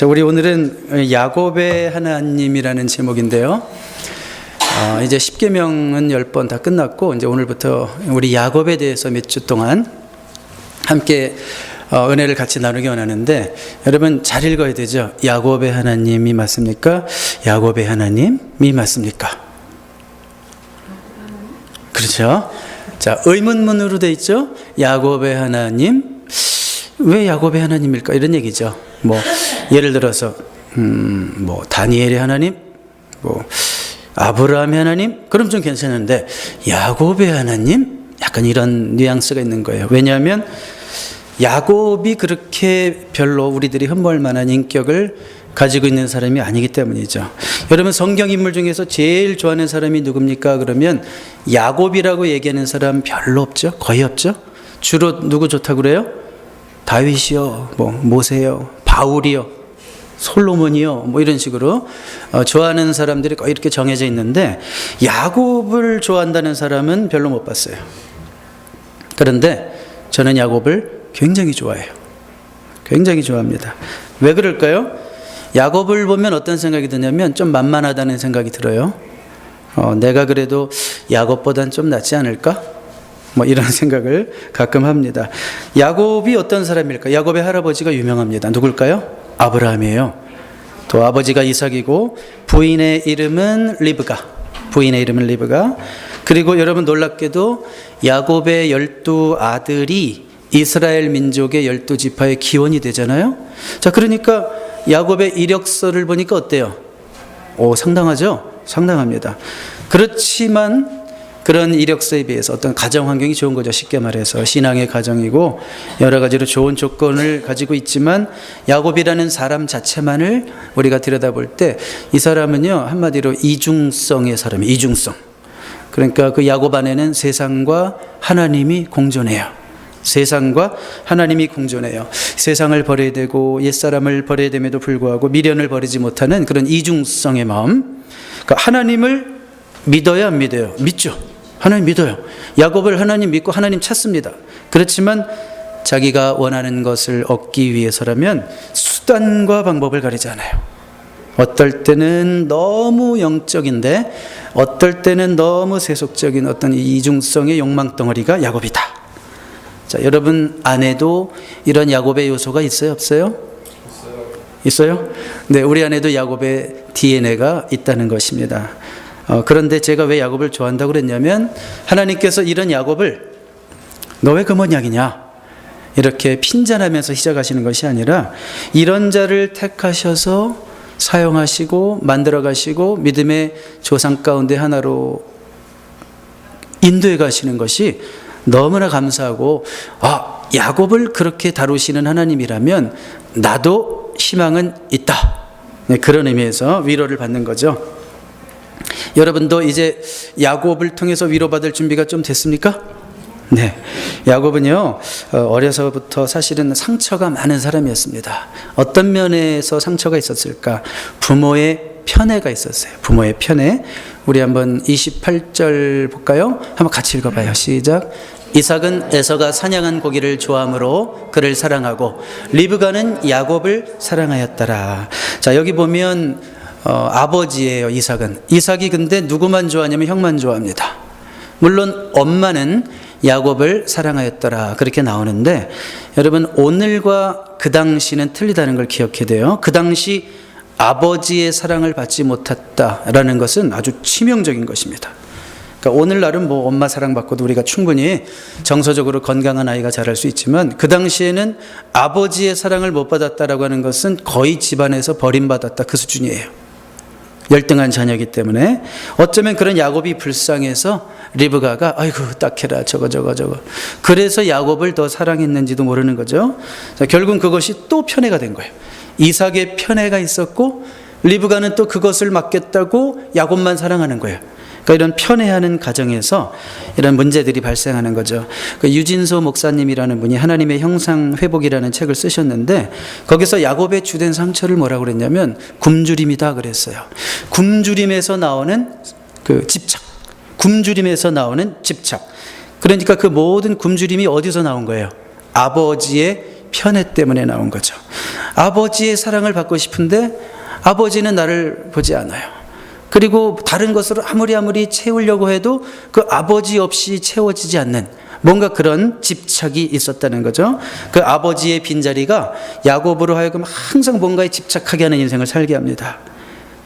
자, 우리 오늘은 야곱의 하나님이라는 제목인데요. 어, 이제 10계명은 10번 다 끝났고 이제 오늘부터 우리 야곱에 대해서 몇 주 동안 함께 어, 은혜를 같이 나누기 원하는데 여러분 잘 읽어야 되죠. 야곱의 하나님이 맞습니까? 야곱의 하나님이 맞습니까? 그렇죠. 자, 의문문으로 돼 있죠. 야곱의 하나님. 왜 야곱의 하나님일까? 이런 얘기죠. 뭐, 예를 들어서, 음, 뭐, 다니엘의 하나님, 뭐, 아브라함의 하나님? 그럼 좀 괜찮은데, 야곱의 하나님? 약간 이런 뉘앙스가 있는 거예요. 왜냐하면, 야곱이 그렇게 별로 우리들이 흠모할 만한 인격을 가지고 있는 사람이 아니기 때문이죠. 여러분 성경 인물 중에서 제일 좋아하는 사람이 누굽니까? 그러면 야곱이라고 얘기하는 사람 별로 없죠. 거의 없죠. 주로 누구 좋다고 그래요? 다윗이요, 뭐 모세요, 바울이요, 솔로몬이요, 뭐 이런 식으로 어, 좋아하는 사람들이 이렇게 정해져 있는데 야곱을 좋아한다는 사람은 별로 못 봤어요. 그런데 저는 야곱을 굉장히 좋아해요. 굉장히 좋아합니다. 왜 그럴까요? 야곱을 보면 어떤 생각이 드냐면 좀 만만하다는 생각이 들어요. 어, 내가 그래도 야곱보단 좀 낫지 않을까? 뭐 이런 생각을 가끔 합니다. 야곱이 어떤 사람일까? 야곱의 할아버지가 유명합니다. 누굴까요? 아브라함이에요. 또 아버지가 이삭이고 부인의 이름은 리브가. 부인의 이름은 리브가. 그리고 여러분 놀랍게도 야곱의 열두 아들이 이스라엘 민족의 열두 지파의 기원이 되잖아요. 자, 그러니까 야곱의 이력서를 보니까 어때요? 오, 상당하죠? 상당합니다. 그렇지만 그런 이력서에 비해서 어떤 가정 환경이 좋은 거죠. 쉽게 말해서 신앙의 가정이고 여러 가지로 좋은 조건을 가지고 있지만 야곱이라는 사람 자체만을 우리가 들여다볼 때 이 사람은요 한마디로 이중성의 사람이 이중성. 그러니까 그 야곱 안에는 세상과 하나님이 공존해요. 세상과 하나님이 공존해요. 세상을 버려야 되고 옛사람을 버려야 됨에도 불구하고 미련을 버리지 못하는 그런 이중성의 마음. 그러니까 하나님을 믿어야 안 믿어요? 믿죠. 하나님 믿어요. 야곱을 하나님 믿고 하나님 찾습니다. 그렇지만 자기가 원하는 것을 얻기 위해서라면 수단과 방법을 가리지 않아요. 어떨 때는 너무 영적인데 어떨 때는 너무 세속적인 어떤 이중성의 욕망 덩어리가 야곱이다. 자, 여러분 안에도 이런 야곱의 요소가 있어요, 없어요? 있어요? 네, 우리 안에도 야곱의 DNA가 있다는 것입니다. 어, 그런데 제가 왜 야곱을 좋아한다고 그랬냐면 하나님께서 이런 야곱을 너 왜 금언약이냐? 이렇게 핀잔하면서 시작하시는 것이 아니라 이런 자를 택하셔서 사용하시고 만들어 가시고 믿음의 조상 가운데 하나로 인도해 가시는 것이 너무나 감사하고 아 야곱을 그렇게 다루시는 하나님이라면 나도 희망은 있다. 네, 그런 의미에서 위로를 받는 거죠. 여러분도 이제 야곱을 통해서 위로받을 준비가 좀 됐습니까? 네. 야곱은요, 어, 어려서부터 사실은 상처가 많은 사람이었습니다. 어떤 면에서 상처가 있었을까? 부모의 편애가 있었어요. 부모의 편애. 우리 한번 28절 볼까요? 한번 같이 읽어봐요. 시작. 이삭은 에서가 사냥한 고기를 좋아하므로 그를 사랑하고 리브가는 야곱을 사랑하였더라. 자, 여기 보면 어, 아버지예요, 이삭은. 이삭이 근데 누구만 좋아하냐면 형만 좋아합니다. 물론 엄마는 야곱을 사랑하였더라. 그렇게 나오는데 여러분 오늘과 그 당시는 틀리다는 걸 기억해야 돼요. 그 당시 아버지의 사랑을 받지 못했다라는 것은 아주 치명적인 것입니다. 그러니까 오늘날은 뭐 엄마 사랑받고도 우리가 충분히 정서적으로 건강한 아이가 자랄 수 있지만 그 당시에는 아버지의 사랑을 못 받았다라고 하는 것은 거의 집안에서 버림받았다 그 수준이에요. 열등한 자녀이기 때문에 어쩌면 그런 야곱이 불쌍해서 리브가가 아이고 딱해라 저거 저거 저거 그래서 야곱을 더 사랑했는지도 모르는 거죠. 자, 결국 그것이 또 편애가 된 거예요. 이삭의 편애가 있었고 리브가는 또 그것을 맡겠다고 야곱만 사랑하는 거예요. 그러니까 이런 편애하는 가정에서 이런 문제들이 발생하는 거죠. 그 유진소 목사님이라는 분이 하나님의 형상 회복이라는 책을 쓰셨는데 거기서 야곱의 주된 상처를 뭐라고 그랬냐면 굶주림이다 그랬어요. 굶주림에서 나오는 그 집착, 굶주림에서 나오는 집착. 그러니까 그 모든 굶주림이 어디서 나온 거예요? 아버지의 편애 때문에 나온 거죠. 아버지의 사랑을 받고 싶은데 아버지는 나를 보지 않아요. 그리고 다른 것으로 아무리 아무리 채우려고 해도 그 아버지 없이 채워지지 않는 뭔가 그런 집착이 있었다는 거죠. 그 아버지의 빈자리가 야곱으로 하여금 항상 뭔가에 집착하게 하는 인생을 살게 합니다.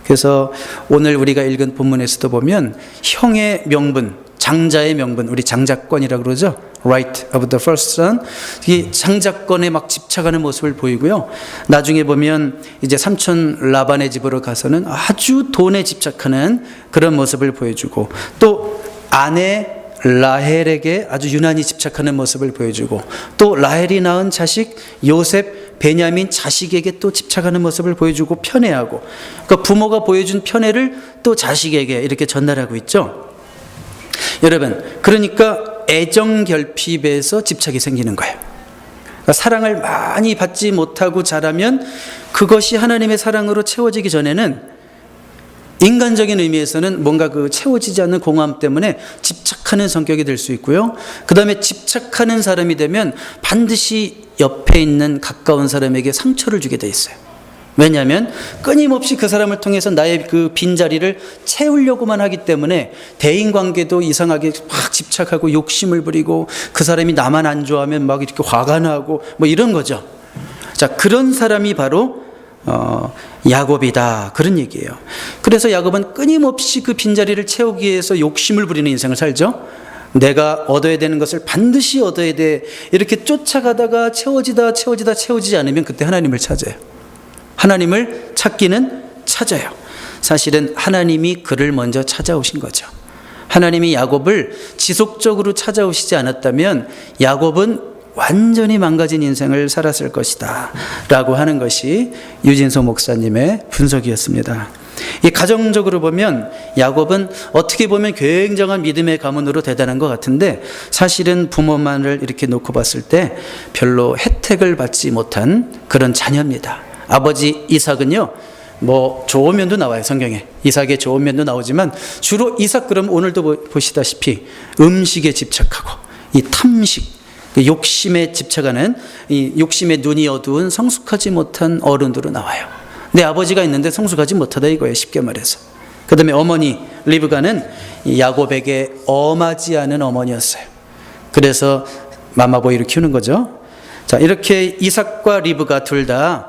그래서 오늘 우리가 읽은 본문에서도 보면 형의 명분, 장자의 명분, 우리 장자권이라고 그러죠. Right of the first son. 이 장자권에 막 집착하는 모습을 보이고요. 나중에 보면 이제 삼촌 라반의 집으로 가서는 아주 돈에 집착하는 그런 모습을 보여주고 또 아내 라헬에게 아주 유난히 집착하는 모습을 보여주고 또 라헬이 낳은 자식 요셉 베냐민 자식에게 또 집착하는 모습을 보여주고 편애하고 그러니까 부모가 보여준 편애를 또 자식에게 이렇게 전달하고 있죠. 여러분 그러니까 애정 결핍에서 집착이 생기는 거예요. 그러니까 사랑을 많이 받지 못하고 자라면 그것이 하나님의 사랑으로 채워지기 전에는 인간적인 의미에서는 뭔가 그 채워지지 않는 공허함 때문에 집착하는 성격이 될 수 있고요. 그 다음에 집착하는 사람이 되면 반드시 옆에 있는 가까운 사람에게 상처를 주게 돼 있어요. 왜냐하면 끊임없이 그 사람을 통해서 나의 그 빈자리를 채우려고만 하기 때문에 대인 관계도 이상하게 막 집착하고 욕심을 부리고 그 사람이 나만 안 좋아하면 막 이렇게 화가 나고 뭐 이런 거죠. 자, 그런 사람이 바로 어, 야곱이다. 그런 얘기예요. 그래서 야곱은 끊임없이 그 빈자리를 채우기 위해서 욕심을 부리는 인생을 살죠. 내가 얻어야 되는 것을 반드시 얻어야 돼. 이렇게 쫓아가다가 채워지다 채워지다 채워지지 않으면 그때 하나님을 찾아요. 하나님을 찾기는 찾아요. 사실은 하나님이 그를 먼저 찾아오신 거죠. 하나님이 야곱을 지속적으로 찾아오시지 않았다면 야곱은 완전히 망가진 인생을 살았을 것이다. 라고 하는 것이 유진소 목사님의 분석이었습니다. 이 가정적으로 보면 야곱은 어떻게 보면 굉장한 믿음의 가문으로 대단한 것 같은데 사실은 부모만을 이렇게 놓고 봤을 때 별로 혜택을 받지 못한 그런 자녀입니다. 아버지 이삭은요, 뭐 좋은 면도 나와요 성경에 이삭의 좋은 면도 나오지만 주로 이삭 그럼 오늘도 보시다시피 음식에 집착하고 이 탐식 그 욕심에 집착하는 이 욕심의 눈이 어두운 성숙하지 못한 어른으로 나와요. 내 아버지가 있는데 성숙하지 못하다 이거예요. 쉽게 말해서. 그 다음에 어머니 리브가는 야곱에게 엄하지 않은 어머니였어요. 그래서 마마보이를 키우는 거죠. 자 이렇게 이삭과 리브가 둘다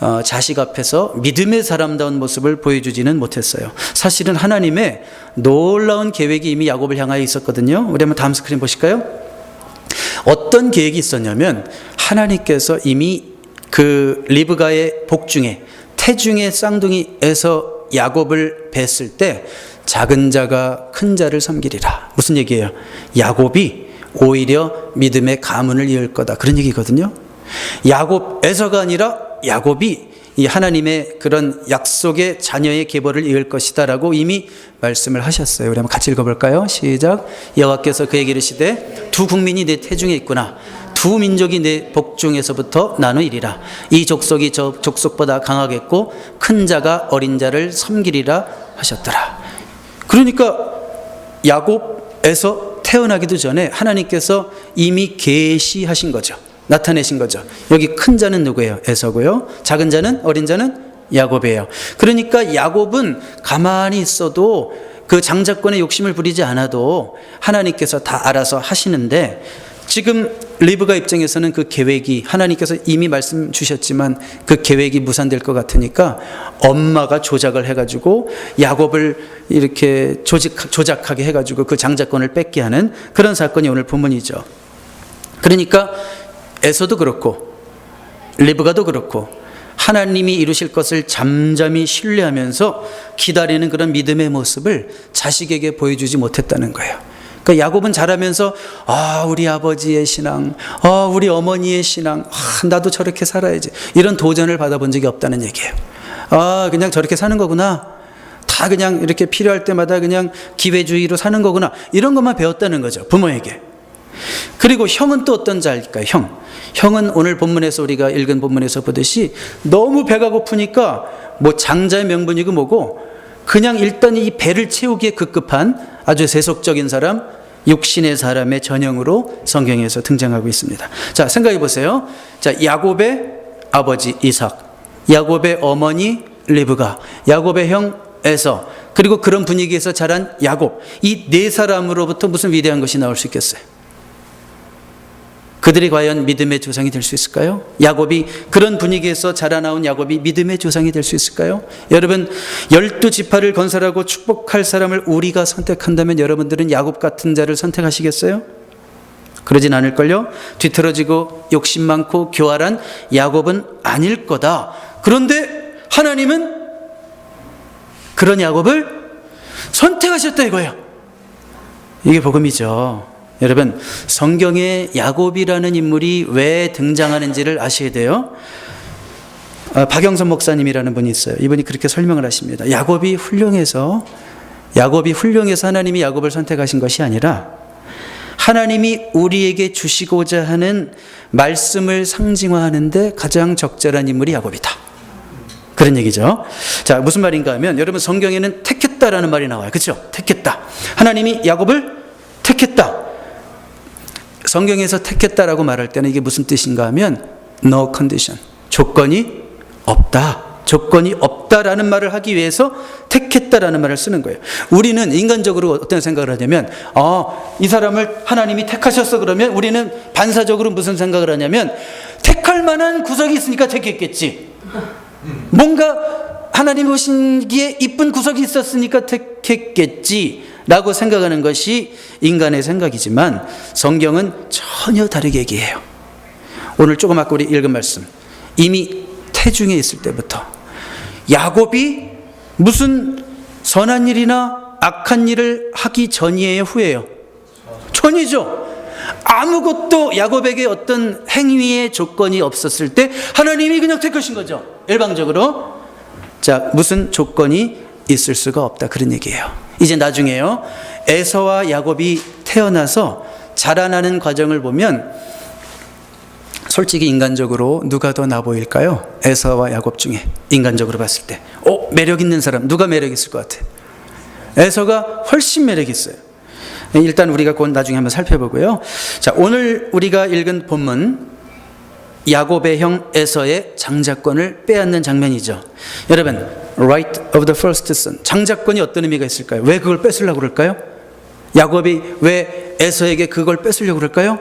어, 자식 앞에서 믿음의 사람다운 모습을 보여주지는 못했어요. 사실은 하나님의 놀라운 계획이 이미 야곱을 향하여 있었거든요. 우리 한번 다음 스크린 보실까요? 어떤 계획이 있었냐면 하나님께서 이미 그 리브가의 복중에 태중의 쌍둥이에서 야곱을 뵀을 때 작은 자가 큰 자를 섬기리라. 무슨 얘기예요? 야곱이 오히려 믿음의 가문을 이을 거다. 그런 얘기거든요. 야곱 에서가 아니라 야곱이 이 하나님의 그런 약속의 자녀의 계보를 이을 것이다라고 이미 말씀을 하셨어요. 우리 한번 같이 읽어볼까요? 시작. 여호와께서 그에게 이르시되 두 국민이 내 태중에 있구나. 두 민족이 내 복중에서부터 나누이리라. 이 족속이 저 족속보다 강하겠고 큰 자가 어린 자를 섬기리라 하셨더라. 그러니까 야곱에서 태어나기도 전에 하나님께서 이미 계시하신 거죠. 나타내신 거죠. 여기 큰 자는 누구예요? 에서고요. 작은 자는 어린 자는 야곱이에요. 그러니까 야곱은 가만히 있어도 그 장자권의 욕심을 부리지 않아도 하나님께서 다 알아서 하시는데 지금 리브가 입장에서는 그 계획이 하나님께서 이미 말씀 주셨지만 그 계획이 무산될 것 같으니까 엄마가 조작을 해가지고 야곱을 이렇게 조직, 조작하게 해가지고 그 장자권을 뺏게 하는 그런 사건이 오늘 본문이죠. 그러니까 에서도 그렇고 리브가도 그렇고 하나님이 이루실 것을 잠잠히 신뢰하면서 기다리는 그런 믿음의 모습을 자식에게 보여주지 못했다는 거예요. 그러니까 야곱은 자라면서 아 우리 아버지의 신앙, 아 우리 어머니의 신앙, 아, 나도 저렇게 살아야지 이런 도전을 받아본 적이 없다는 얘기예요. 아 그냥 저렇게 사는 거구나. 다 그냥 이렇게 필요할 때마다 그냥 기회주의로 사는 거구나. 이런 것만 배웠다는 거죠 부모에게. 그리고 형은 또 어떤 자일까요? 형. 형은 오늘 본문에서 우리가 읽은 본문에서 보듯이 너무 배가 고프니까 뭐 장자의 명분이고 뭐고 그냥 일단 이 배를 채우기에 급급한 아주 세속적인 사람 육신의 사람의 전형으로 성경에서 등장하고 있습니다. 자, 생각해 보세요. 자, 야곱의 아버지 이삭, 야곱의 어머니 리브가, 야곱의 형 에서, 그리고 그런 분위기에서 자란 야곱. 이 네 사람으로부터 무슨 위대한 것이 나올 수 있겠어요? 그들이 과연 믿음의 조상이 될 수 있을까요? 야곱이 그런 분위기에서 자라나온 야곱이 믿음의 조상이 될 수 있을까요? 여러분 열두 지파를 건설하고 축복할 사람을 우리가 선택한다면 여러분들은 야곱 같은 자를 선택하시겠어요? 그러진 않을걸요? 뒤틀어지고 욕심 많고 교활한 야곱은 아닐 거다. 그런데 하나님은 그런 야곱을 선택하셨다 이거예요. 이게 복음이죠. 여러분, 성경에 야곱이라는 인물이 왜 등장하는지를 아셔야 돼요. 아, 박영선 목사님이라는 분이 있어요. 이분이 그렇게 설명을 하십니다. 야곱이 훌륭해서 야곱이 훌륭해서 하나님이 야곱을 선택하신 것이 아니라 하나님이 우리에게 주시고자 하는 말씀을 상징화하는데 가장 적절한 인물이 야곱이다. 그런 얘기죠. 자, 무슨 말인가 하면 여러분 성경에는 택했다라는 말이 나와요. 그렇죠? 택했다. 하나님이 야곱을 택했다. 성경에서 택했다라고 말할 때는 이게 무슨 뜻인가 하면 no condition. 조건이 없다. 조건이 없다라는 말을 하기 위해서 택했다라는 말을 쓰는 거예요. 우리는 인간적으로 어떤 생각을 하냐면, 아, 이 사람을 하나님이 택하셨어 그러면 우리는 반사적으로 무슨 생각을 하냐면, 택할 만한 구석이 있으니까 택했겠지. 뭔가 하나님 오신기에 이쁜 구석이 있었으니까 택했겠지. 라고 생각하는 것이 인간의 생각이지만 성경은 전혀 다르게 얘기해요. 오늘 조금 아까 우리 읽은 말씀. 이미 태중에 있을 때부터 야곱이 무슨 선한 일이나 악한 일을 하기 전이에요, 후에요? 전이죠. 아무것도 야곱에게 어떤 행위의 조건이 없었을 때 하나님이 그냥 택하신 거죠. 일방적으로. 자, 무슨 조건이 있을 수가 없다. 그런 얘기예요. 이제 나중에요. 에서와 야곱이 태어나서 자라나는 과정을 보면 솔직히 인간적으로 누가 더 나 보일까요? 에서와 야곱 중에 인간적으로 봤을 때. 어, 매력 있는 사람 누가 매력 있을 것 같아? 에서가 훨씬 매력 있어요. 일단 우리가 곧 나중에 한번 살펴보고요. 자, 오늘 우리가 읽은 본문 야곱의 형 에서의 장자권을 빼앗는 장면이죠. 여러분, right of the first son. 장자권이 어떤 의미가 있을까요? 왜 그걸 뺏으려고 그럴까요? 야곱이 왜 에서에게 그걸 뺏으려고 그럴까요?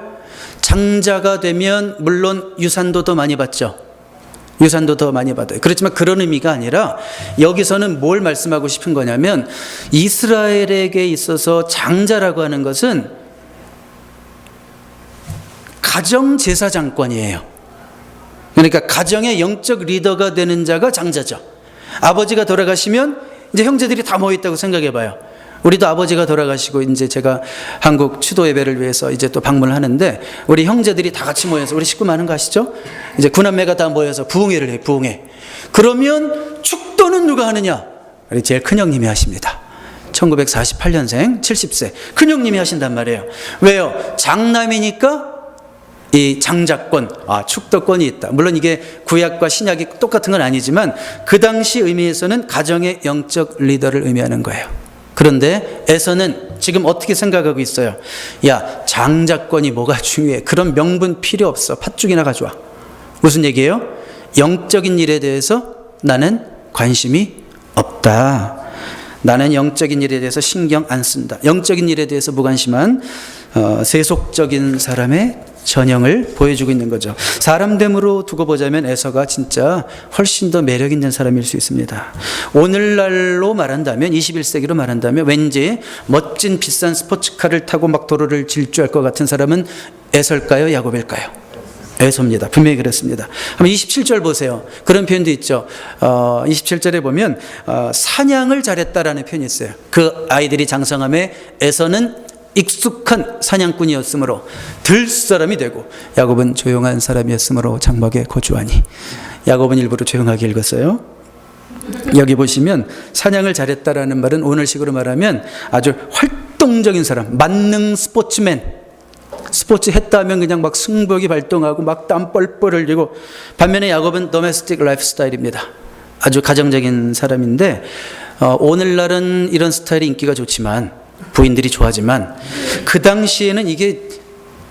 장자가 되면 물론 유산도 더 많이 받죠. 유산도 더 많이 받아요. 그렇지만 그런 의미가 아니라 여기서는 뭘 말씀하고 싶은 거냐면 이스라엘에게 있어서 장자라고 하는 것은 가정 제사장권이에요. 그러니까 가정의 영적 리더가 되는 자가 장자죠. 아버지가 돌아가시면 이제 형제들이 다 모여 있다고 생각해 봐요. 우리도 아버지가 돌아가시고 이제 제가 한국 추도 예배를 위해서 이제 또 방문을 하는데 우리 형제들이 다 같이 모여서 우리 식구 많은 거 아시죠? 이제 구남매가 다 모여서 부흥회를 해 부흥회. 그러면 축도는 누가 하느냐? 우리 제일 큰 형님이 하십니다. 1948년생 70세 큰 형님이 하신단 말이에요. 왜요? 장남이니까 이 장자권, 아, 축도권이 있다. 물론 이게 구약과 신약이 똑같은 건 아니지만 그 당시 의미에서는 가정의 영적 리더를 의미하는 거예요. 그런데 에서는 지금 어떻게 생각하고 있어요? 야, 장자권이 뭐가 중요해? 그런 명분 필요 없어. 팥죽이나 가져와. 무슨 얘기예요? 영적인 일에 대해서 나는 관심이 없다. 나는 영적인 일에 대해서 신경 안 쓴다. 영적인 일에 대해서 무관심한 어, 세속적인 사람의 전형을 보여주고 있는 거죠. 사람됨으로 두고 보자면 에서가 진짜 훨씬 더 매력 있는 사람일 수 있습니다. 오늘날로 말한다면 21세기로 말한다면 왠지 멋진 비싼 스포츠카를 타고 막 도로를 질주할 것 같은 사람은 에서일까요? 야곱일까요? 에서입니다. 분명히 그렇습니다. 한번 27절 보세요. 그런 표현도 있죠. 어, 27절에 보면 어, 사냥을 잘했다라는 표현이 있어요. 그 아이들이 장성함에 에서는 익숙한 사냥꾼이었으므로 들 사람이 되고 야곱은 조용한 사람이었으므로 장막에 거주하니 야곱은 일부러 조용하게 읽었어요. 여기 보시면 사냥을 잘했다라는 말은 오늘식으로 말하면 아주 활동적인 사람, 만능 스포츠맨. 스포츠 했다면 그냥 막 승부욕이 발동하고 막 땀 뻘뻘 흘리고 반면에 야곱은 도메스틱 라이프 스타일입니다. 아주 가정적인 사람인데 어, 오늘날은 이런 스타일이 인기가 좋지만 부인들이 좋아하지만 그 당시에는 이게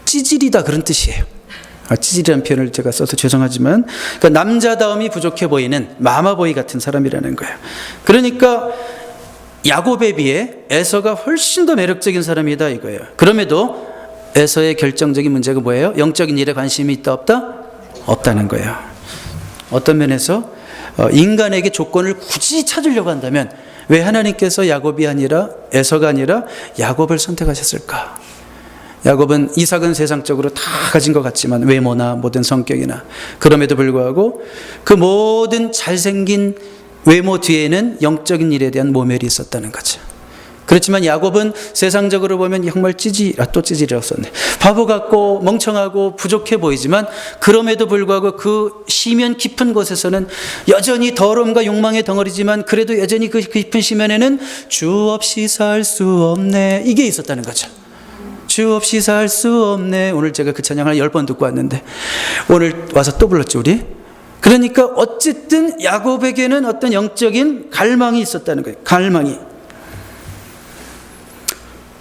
찌질이다 그런 뜻이에요. 아, 찌질이라는 표현을 제가 써서 죄송하지만 그러니까 남자다움이 부족해 보이는 마마보이 같은 사람이라는 거예요. 그러니까 야곱에 비해 에서가 훨씬 더 매력적인 사람이다 이거예요. 그럼에도 에서의 결정적인 문제가 뭐예요? 영적인 일에 관심이 있다 없다? 없다는 거예요. 어떤 면에서 어, 인간에게 조건을 굳이 찾으려고 한다면 왜 하나님께서 야곱이 아니라 에서가 아니라 야곱을 선택하셨을까? 야곱은 이삭은 세상적으로 다 가진 것 같지만 외모나 모든 성격이나 그럼에도 불구하고 그 모든 잘생긴 외모 뒤에는 영적인 일에 대한 모멸이 있었다는 거죠. 그렇지만 야곱은 세상적으로 보면 정말 찌질, 아, 또 찌질이라고 썼네. 바보 같고 멍청하고 부족해 보이지만 그럼에도 불구하고 그 시면 깊은 곳에서는 여전히 더러움과 욕망의 덩어리지만 그래도 여전히 그 깊은 시면에는 주 없이 살 수 없네. 이게 있었다는 거죠. 주 없이 살 수 없네. 오늘 제가 그 찬양을 열 번 듣고 왔는데 오늘 와서 또 불렀죠, 우리? 그러니까 어쨌든 야곱에게는 어떤 영적인 갈망이 있었다는 거예요. 갈망이.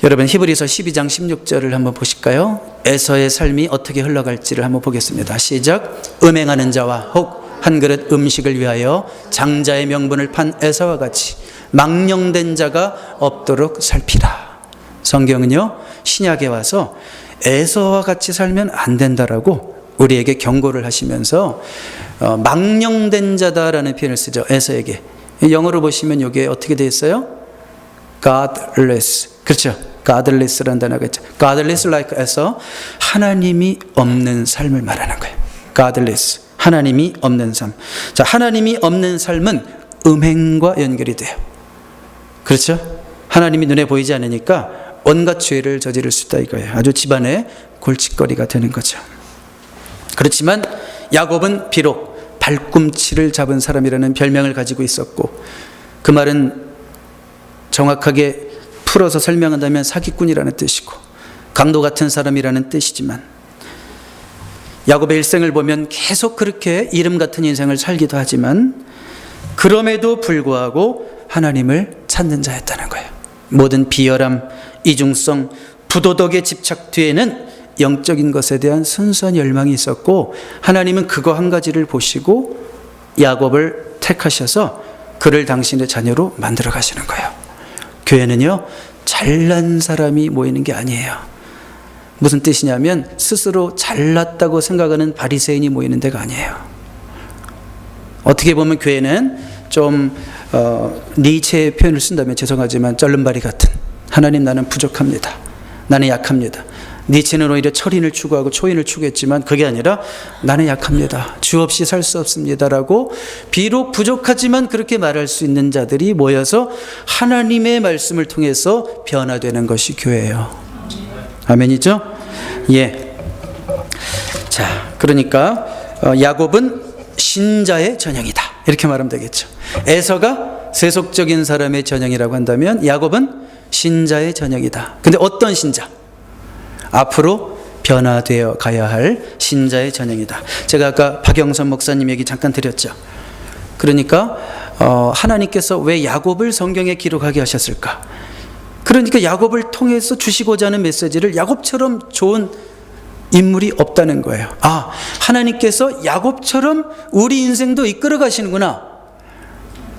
여러분 히브리서 12장 16절을 한번 보실까요? 에서의 삶이 어떻게 흘러갈지를 한번 보겠습니다. 시작. 음행하는 자와 혹 한 그릇 음식을 위하여 장자의 명분을 판 에서와 같이 망령된 자가 없도록 살피라. 성경은요 신약에 와서 에서와 같이 살면 안 된다라고 우리에게 경고를 하시면서 어, 망령된 자다라는 표현을 쓰죠 에서에게 영어로 보시면 이게 어떻게 되어 있어요? godless 그렇죠 godless라는 단어가 있죠 godless like 에서 하나님이 없는 삶을 말하는 거예요 godless 하나님이 없는 삶. 자, 하나님이 없는 삶은 음행과 연결이 돼요. 그렇죠? 하나님이 눈에 보이지 않으니까 온갖 죄를 저지를 수 있다 이거예요. 아주 집안의 골칫거리가 되는 거죠. 그렇지만 야곱은 비록 발꿈치를 잡은 사람이라는 별명을 가지고 있었고 그 말은 정확하게 풀어서 설명한다면 사기꾼이라는 뜻이고 강도 같은 사람이라는 뜻이지만 야곱의 일생을 보면 계속 그렇게 이름 같은 인생을 살기도 하지만 그럼에도 불구하고 하나님을 찾는 자였다는 거예요. 모든 비열함, 이중성, 부도덕의 집착 뒤에는 영적인 것에 대한 순수한 열망이 있었고 하나님은 그거 한 가지를 보시고 야곱을 택하셔서 그를 당신의 자녀로 만들어 가시는 거예요. 교회는요, 잘난 사람이 모이는 게 아니에요. 무슨 뜻이냐면 스스로 잘났다고 생각하는 바리새인이 모이는 데가 아니에요. 어떻게 보면 교회는 좀 어, 니체의 표현을 쓴다면 죄송하지만 쩔른바리 같은 하나님 나는 부족합니다. 나는 약합니다. 니체는 오히려 철인을 추구하고 초인을 추구했지만 그게 아니라 나는 약합니다. 주 없이 살 수 없습니다라고 비록 부족하지만 그렇게 말할 수 있는 자들이 모여서 하나님의 말씀을 통해서 변화되는 것이 교회예요. 아멘이죠? 예. 자, 그러니까 어, 야곱은 신자의 전형이다. 이렇게 말하면 되겠죠. 에서가 세속적인 사람의 전형이라고 한다면 야곱은 신자의 전형이다. 근데 어떤 신자? 앞으로 변화되어 가야 할 신자의 전형이다. 제가 아까 박영선 목사님 얘기 잠깐 드렸죠. 그러니까 어, 하나님께서 왜 야곱을 성경에 기록하게 하셨을까? 그러니까 야곱을 통해서 주시고자 하는 메시지를 야곱처럼 좋은 인물이 없다는 거예요. 아, 하나님께서 야곱처럼 우리 인생도 이끌어 가시는구나.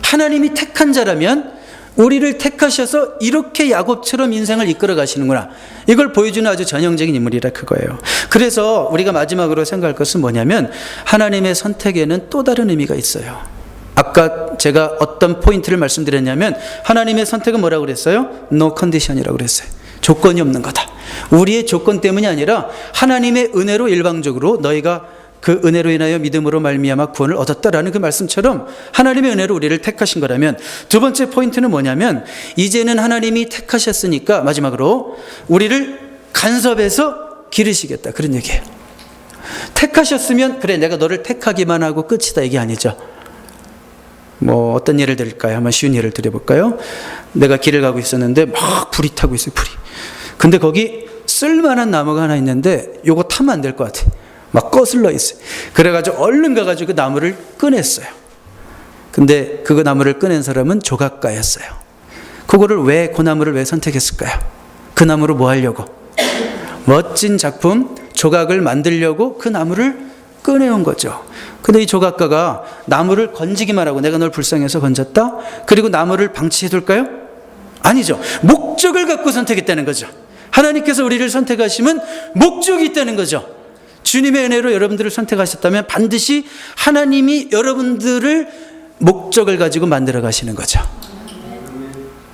하나님이 택한 자라면 우리를 택하셔서 이렇게 야곱처럼 인생을 이끌어 가시는구나. 이걸 보여주는 아주 전형적인 인물이라 그거예요. 그래서 우리가 마지막으로 생각할 것은 뭐냐면 하나님의 선택에는 또 다른 의미가 있어요. 아까 제가 어떤 포인트를 말씀드렸냐면 하나님의 선택은 뭐라고 그랬어요? no condition이라고 그랬어요. 조건이 없는 거다. 우리의 조건 때문이 아니라 하나님의 은혜로 일방적으로 너희가 그 은혜로 인하여 믿음으로 말미암아 구원을 얻었다라는 그 말씀처럼 하나님의 은혜로 우리를 택하신 거라면 두 번째 포인트는 뭐냐면 이제는 하나님이 택하셨으니까 마지막으로 우리를 간섭해서 기르시겠다 그런 얘기예요. 택하셨으면 그래 내가 너를 택하기만 하고 끝이다 이게 아니죠. 뭐 어떤 예를 들까요? 한번 쉬운 예를 드려볼까요? 내가 길을 가고 있었는데 막 불이 타고 있어요 불이. 근데 거기 쓸만한 나무가 하나 있는데 요거 타면 안 될 것 같아. 막 거슬러 있어요. 그래가지고 얼른 가가지고 그 나무를 꺼냈어요. 근데 그 나무를 꺼낸 사람은 조각가였어요. 그거를 왜, 그 나무를 왜 선택했을까요? 그 나무로 뭐 하려고? 멋진 작품, 조각을 만들려고 그 나무를 꺼내온 거죠. 근데 이 조각가가 나무를 건지기만 하고 내가 널 불쌍해서 건졌다? 그리고 나무를 방치해 둘까요? 아니죠. 목적을 갖고 선택했다는 거죠. 하나님께서 우리를 선택하시면 목적이 있다는 거죠. 주님의 은혜로 여러분들을 선택하셨다면 반드시 하나님이 여러분들을 목적을 가지고 만들어 가시는 거죠.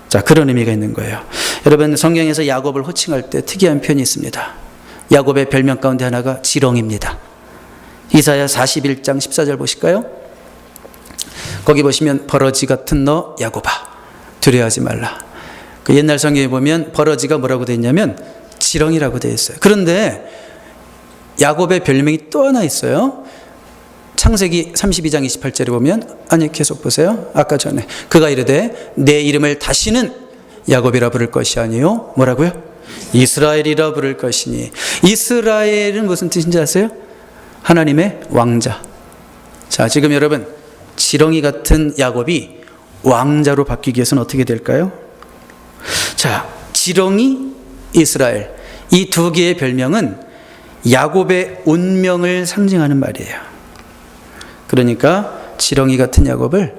자, 그런 의미가 있는 거예요. 여러분, 성경에서 야곱을 호칭할 때 특이한 표현이 있습니다. 야곱의 별명 가운데 하나가 지렁입니다. 이사야 41장 14절 보실까요? 거기 보시면 버러지 같은 너 야곱아 두려워하지 말라. 그 옛날 성경에 보면 버러지가 뭐라고 되어 있냐면 지렁이라고 되어 있어요. 그런데 야곱의 별명이 또 하나 있어요. 창세기 32장 28절에 보면 아니 계속 보세요. 아까 전에 그가 이르되 내 이름을 다시는 야곱이라 부를 것이 아니요 뭐라고요? 이스라엘이라 부를 것이니 이스라엘은 무슨 뜻인지 아세요? 하나님의 왕자. 자, 지금 여러분 지렁이 같은 야곱이 왕자로 바뀌기 위해서는 어떻게 될까요? 자, 지렁이 이스라엘 이 두 개의 별명은 야곱의 운명을 상징하는 말이에요. 그러니까 지렁이 같은 야곱을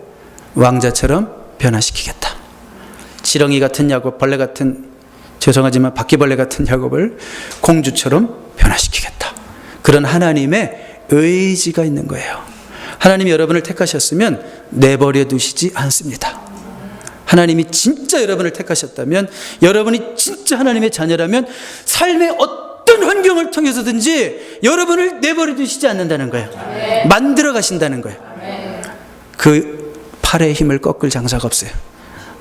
왕자처럼 변화시키겠다. 지렁이 같은 야곱, 벌레 같은 죄송하지만 바퀴벌레 같은 야곱을 공주처럼 변화시키겠다. 그런 하나님의 의지가 있는 거예요. 하나님이 여러분을 택하셨으면 내버려 두시지 않습니다. 하나님이 진짜 여러분을 택하셨다면 여러분이 진짜 하나님의 자녀라면 삶의 어떤 환경을 통해서든지 여러분을 내버려 두시지 않는다는 거예요. 만들어 가신다는 거예요. 그 팔의 힘을 꺾을 장사가 없어요.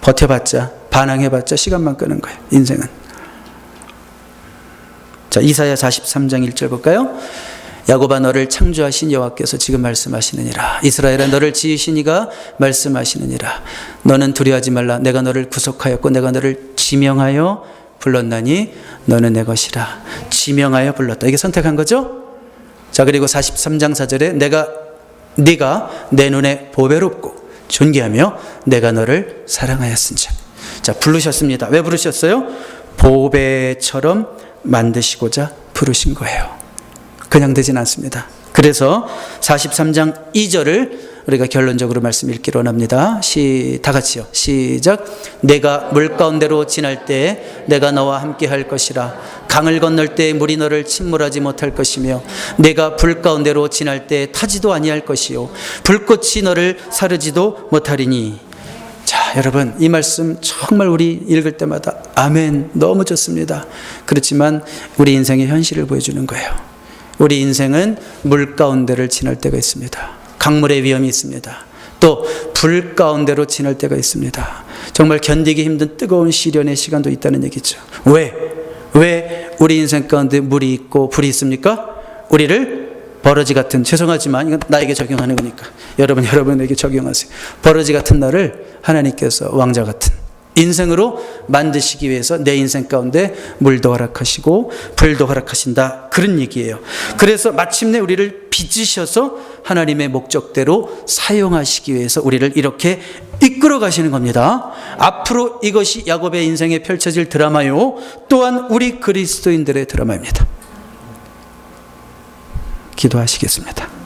버텨봤자 반항해봤자 시간만 끄는 거예요. 인생은. 자 이사야 43장 1절 볼까요? 야곱아 너를 창조하신 여호와께서 지금 말씀하시느니라 이스라엘아 너를 지으신 이가 말씀하시느니라 너는 두려워하지 말라 내가 너를 구속하였고 내가 너를 지명하여 불렀나니 너는 내 것이라 지명하여 불렀다 이게 선택한 거죠? 자 그리고 43장 4절에 내가 네가 내 눈에 보배롭고 존귀하며 내가 너를 사랑하였은즉 자 부르셨습니다 왜 부르셨어요? 보배처럼 만드시고자 부르신 거예요 그냥 되진 않습니다. 그래서 43장 2절을 우리가 결론적으로 말씀 읽기로 원합니다. 시, 다 같이요. 시작. 내가 물 가운데로 지날 때 내가 너와 함께 할 것이라. 강을 건널 때 물이 너를 침몰하지 못할 것이며 내가 불 가운데로 지날 때 타지도 아니할 것이요. 불꽃이 너를 사르지도 못하리니. 자, 여러분, 이 말씀 정말 우리 읽을 때마다 아멘. 너무 좋습니다. 그렇지만 우리 인생의 현실을 보여주는 거예요. 우리 인생은 물 가운데를 지날 때가 있습니다. 강물의 위험이 있습니다. 또 불 가운데로 지날 때가 있습니다. 정말 견디기 힘든 뜨거운 시련의 시간도 있다는 얘기죠. 왜? 왜 우리 인생 가운데 물이 있고 불이 있습니까? 우리를 버러지 같은 죄송하지만 이건 나에게 적용하는 거니까 여러분 여러분에게 적용하세요. 버러지 같은 나를 하나님께서 왕자 같은 인생으로 만드시기 위해서 내 인생 가운데 물도 허락하시고 불도 허락하신다. 그런 얘기예요. 그래서 마침내 우리를 빚으셔서 하나님의 목적대로 사용하시기 위해서 우리를 이렇게 이끌어 가시는 겁니다. 앞으로 이것이 야곱의 인생에 펼쳐질 드라마요. 또한 우리 그리스도인들의 드라마입니다. 기도하시겠습니다.